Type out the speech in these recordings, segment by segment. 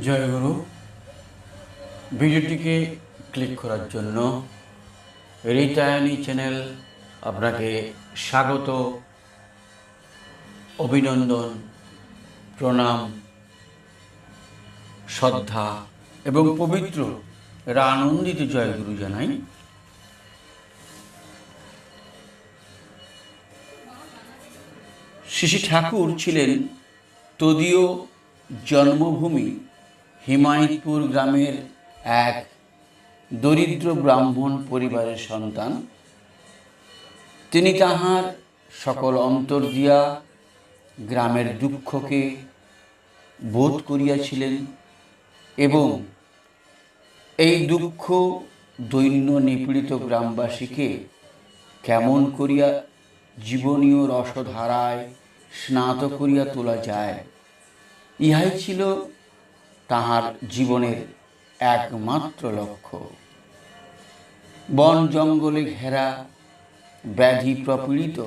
জয় গুরু। ভিডিওটিকে ক্লিক করার জন্য রিটায়ানি চ্যানেল আপনাকে স্বাগত, অভিনন্দন, প্রণাম, শ্রদ্ধা এবং পবিত্র আনন্দিত জয়গুরু জানাই। শিশি ঠাকুর ছিলেন তদীয় জন্মভূমি হিমায়তপুর গ্রামের এক দরিদ্র ব্রাহ্মণ পরিবারের সন্তান। তিনি তাহার সকল অন্তর দিয়া গ্রামের দুঃখকে বোধ করিয়াছিলেন এবং এই দুঃখ দৈন্য নিপীড়িত গ্রামবাসীকে কেমন করিয়া জীবনীয় রসধারায় স্নাত করিয়া তোলা যায়, ইহাই ছিল তাহার জীবনের একমাত্র লক্ষ্য। বন জঙ্গলে ঘেরা ব্যাধি প্রপীড়িত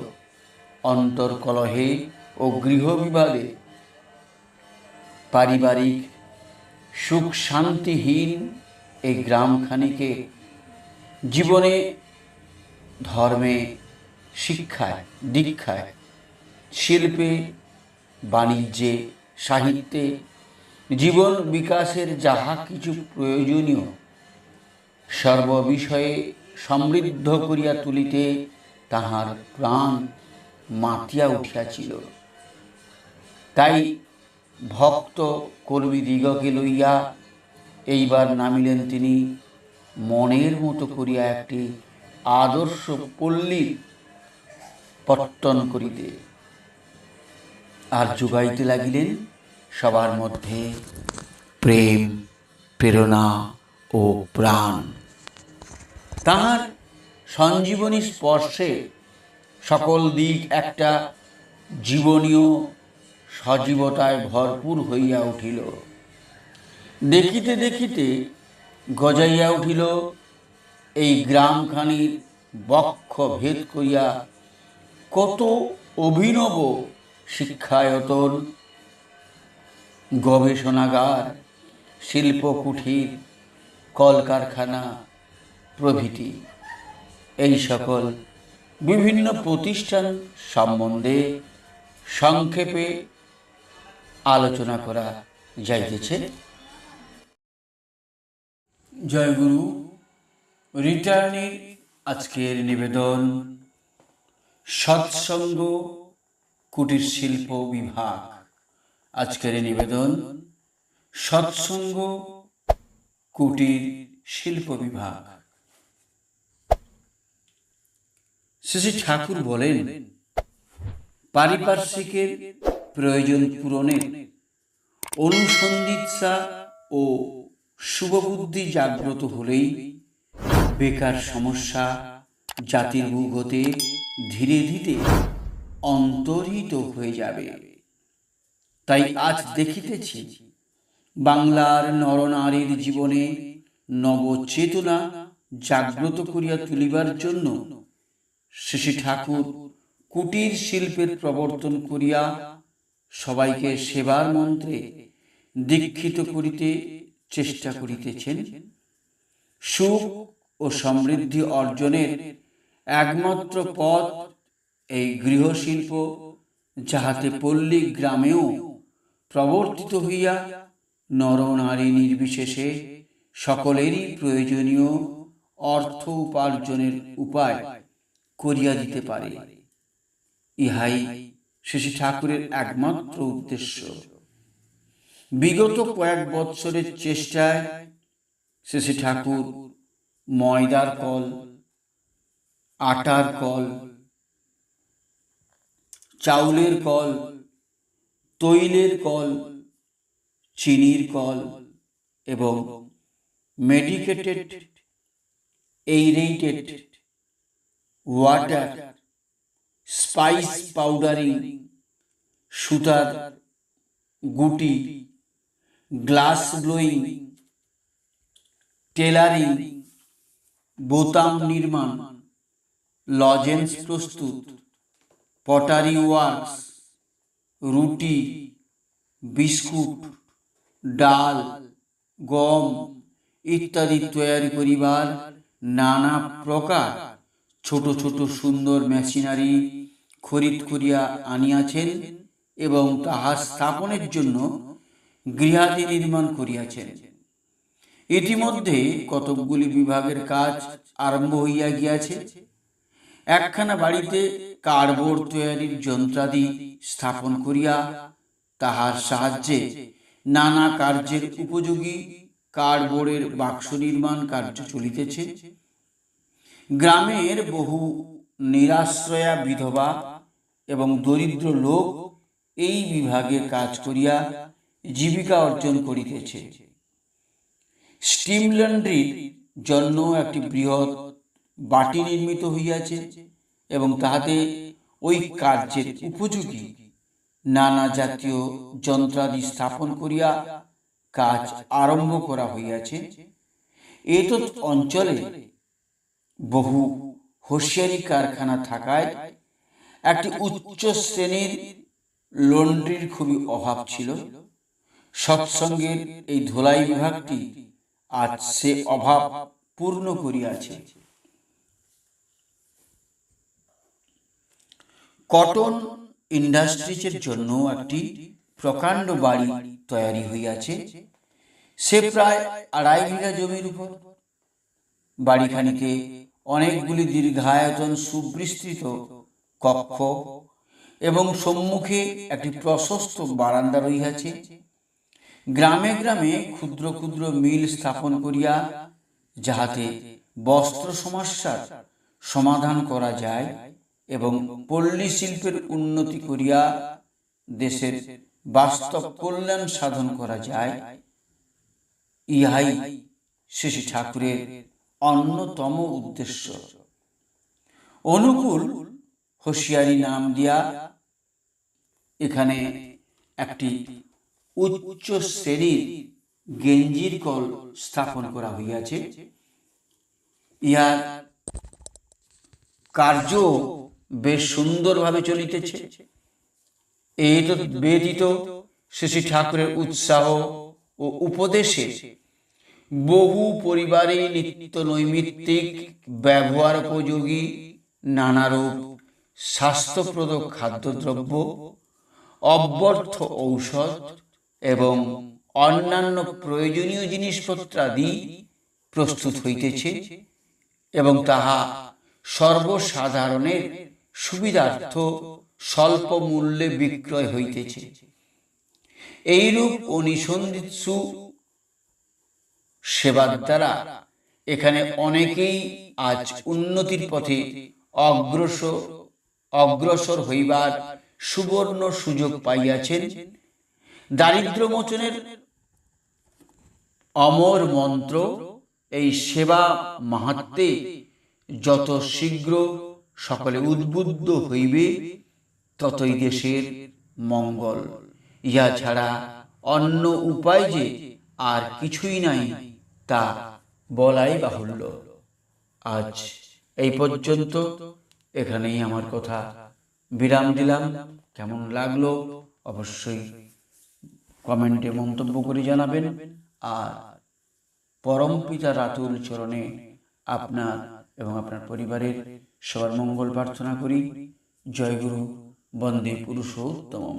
অন্তর্কলহে ও গৃহবিবাদে পারিবারিক সুখ শান্তিহীন এই গ্রামখানিকে জীবনে ধর্মে শিক্ষায়, দীক্ষায়, শিল্পে, বাণিজ্যে, সাহিত্যে জীবন বিকাশের যাহা কিছু প্রয়োজনীয়, সর্ববিষয়ে সমৃদ্ধ করিয়া তুলিতে তাহার প্রাণ মাতিয়া উঠিয়াছিল। তাই ভক্ত কর্মীদিগকে লইয়া এইবার নামিলেন তিনি মনের মতো করিয়া একটি আদর্শ পল্লীর পত্তন করিতে। আর যোগাইতে লাগিলেন সবার মধ্যে প্রেম, প্রেরণা ও প্রাণ। তাহার সঞ্জীবনী স্পর্শে সকল দিক একটা জীবনীয় সজীবতায় ভরপুর হইয়া উঠিল। দেখিতে দেখিতে গজাইয়া উঠিল, এই গ্রামখানির বক্ষ ভেদ করিয়া কত অভিনব শিক্ষায়তন গবেষণাগার শিল্প কুঠির কলকারখানা প্রভৃতি। এই সকল বিভিন্ন প্রতিষ্ঠান সম্বন্ধে সংক্ষেপে আলোচনা করা যাইতেছে। জয়গুরু রিটার্নের আজকের নিবেদন, সৎসঙ্গ কুটির শিল্প বিভাগ। আজকের নিবেদন সৎসঙ্গ কুটির শিল্প বিভাগ। শ্রী ঠাকুর বলেন, পারিপার্শ্বিকের প্রয়োজন পূরণের অনুসন্ধিৎসা ও শুভবুদ্ধি জাগ্রত হলেই বেকার সমস্যা জাতির ভূগতে ধীরে ধীরে অন্তর্হিত হয়ে যাবে। তাই আজ দেখিতেছি বাংলার নরনারীর জীবনে নবচেতনা জাগ্রত করিয়া তুলিবার জন্য শ্রী ঠাকুর কুটির শিল্পের প্রবর্তন করিয়া সবাইকে সেবার মন্ত্রে দীক্ষিত করিতে চেষ্টা করিতেছেন। সুখ ও সমৃদ্ধি অর্জনের একমাত্র পথ এই গৃহশিল্প, যাহাতে পল্লী গ্রামেও প্রবর্তিত হইয়া নরনারী নির্বিশেষে সকলেরই প্রয়োজনীয় অর্থ উপার্জনের উপায় করিয়া দিতে পারে। ইহাই শ্রী ঠাকুরের একমাত্র উদ্দেশ্য। বিগত কয়েক বৎসরের চেষ্টায় শ্রী ঠাকুর ময়দার কল, আটার কল, চাউলের কল তৈলের কল, চিনির কল এবং medicated aerated water spice powdering সুতার গুটি গ্লাস ব্লোয়িং টেলারিং বোতাম নির্মাণ লজেন্স প্রস্তুত পটারি ওয়ার্কস রুটি, বিস্কুট, ডাল, গম ইত্যাদি তৈরি করিবার নানা প্রকার ছোট ছোট সুন্দর মেশিনারি খরিদ করিয়া আনিয়াছেন এবং তাহার স্থাপনের জন্য গৃহাদি নির্মাণ করিয়াছেন। ইতিমধ্যে কতকগুলি বিভাগের কাজ আরম্ভ হইয়া গিয়াছে। একখানা বাড়িতে কার্ডবোর্ড তৈরির যন্ত্রাদি স্থাপন করিয়া তাহার সাহায্যে নানা কার্যের উপযোগী কার্ডবোর্ডের বাক্স নির্মাণ কার্য চলিতেছে। গ্রামের বহু নিরাশ্রয়া বিধবা এবং দরিদ্র লোক এই বিভাগে কাজ করিয়া জীবিকা অর্জন করিতেছে। স্টিম লন্ড্রির জন্য একটি বৃহৎ বাটি নির্মিত হইয়াছে এবং তাহাতে ওই কার্যের উপযোগী নানা জাতীয় যন্ত্রাদি স্থাপন করিয়া কাজ আরম্ভ করা হইয়াছে। এতৎ অঞ্চলে বহু হুঁশিয়ারি কারখানা থাকায় একটি উচ্চ শ্রেণির লন্ড্রির খুবই অভাব ছিল। সৎসঙ্গের এই ধোলাই বিভাগটি আজ সে অভাব পূর্ণ করিয়াছে। কটন ইন্ডাস্ট্রিজের জন্য একটি প্রকাণ্ড বাড়ি তৈরি হইয়াছে। সে প্রায় আড়াই বিঘা জমির উপর। বাড়িখানিতে অনেকগুলি দীর্ঘায়তন, সুবিস্তৃত কক্ষ এবং সম্মুখে একটি প্রশস্ত বারান্দা রহিয়াছে। গ্রামে গ্রামে ক্ষুদ্র ক্ষুদ্র মিল স্থাপন করিয়া যাহাতে বস্ত্র সমস্যার সমাধান করা যায় এবং পল্লী শিল্পের উন্নতি করিয়া দেশের বাস্তব কল্যাণ সাধন করা যায়, ইহাই শ্রী ঠাকুরের অন্যতম উদ্দেশ্য। অনুকূল হুঁশিয়ারি নাম দিয়া এখানে একটি উচ্চ শ্রেণির গেঞ্জির কল স্থাপন করা হইয়াছে। ইহার কার্য বেশ সুন্দরভাবে চলিতেছে। এই তো ব্যতীত শ্রী ঠাকুরের উৎসাহ ও উপদেশে বহু পরিবারে নিত্য নৈমিত্তিক, ব্যবহার উপযোগী, নানারূপ স্বাস্থ্যপ্রদ খাদ্যদ্রব্য, অব্যর্থ ঔষধ এবং অন্যান্য প্রয়োজনীয় জিনিসপত্রাদি প্রস্তুত হইতেছে এবং তাহা সর্বসাধারণের সুবিধার্থ স্বল্প মূল্যে বিক্রয় হইতেছে। এইরূপ অনিসন্ধিৎসু সেবার দ্বারা এখানে অনেকেই আজ উন্নতির পথে অগ্রসর অগ্রসর হইবার সুবর্ণ সুযোগ পাইয়াছেন। দারিদ্র মোচনের অমর মন্ত্র এই সেবা মাহাত্মে যত শীঘ্র সকলে উদ্বুদ্ধ হইবে, ততই দেশের মঙ্গল। ইহা ছাড়া অন্য উপায় যে আর কিছুই নাই, তা বলাই বাহুল্য। আজ এই পর্যন্ত। এখানেই আমার কথা। বিরাম দিলাম। কেমন লাগল অবশ্যই কমেন্টে মন্তব্য করে জানাবেন। আর পরম পিতা রাতুল চরণে আপনার এবং আপনার পরিবারের সবার মঙ্গল প্রার্থনা করি। জয়গুরু বন্দে পুরুষোত্তম